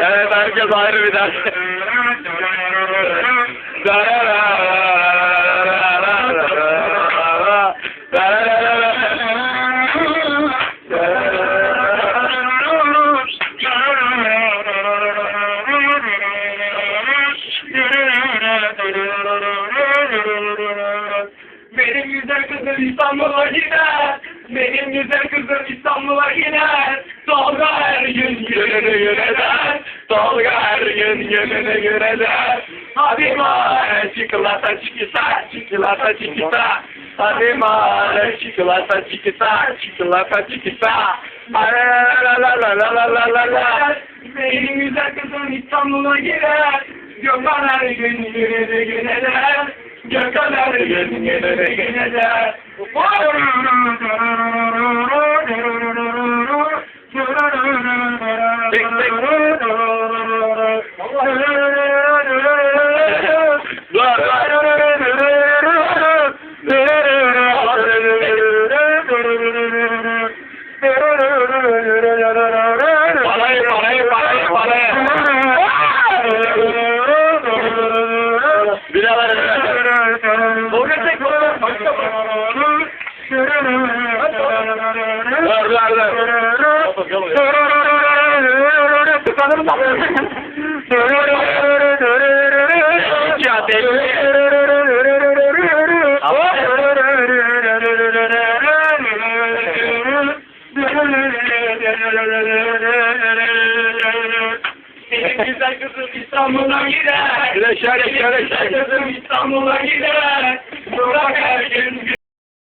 Evet herkes ayrı bir ders. Benim güzel kızım İstanbul'a gider. Benim güzel kızım İstanbul'a gider. Tolga her gün gününü yöneder. Tolga her gün gününü yöneder. Hadi mare çikolata çikita, çikolata çikita. Hadi mare çikolata çikita, çikolata çikita. La la la la la la la la la. Benim güzel kızım İstanbul'a gider. Gökhan her gün gününü yöneder. Gökhan her gün gününü yöneder. Tek tek. Ver ver ver. Benim güzel kızım İstanbul'a gider. Şöyle, Benim güzel kızım İstanbul'a gider. Burak her gün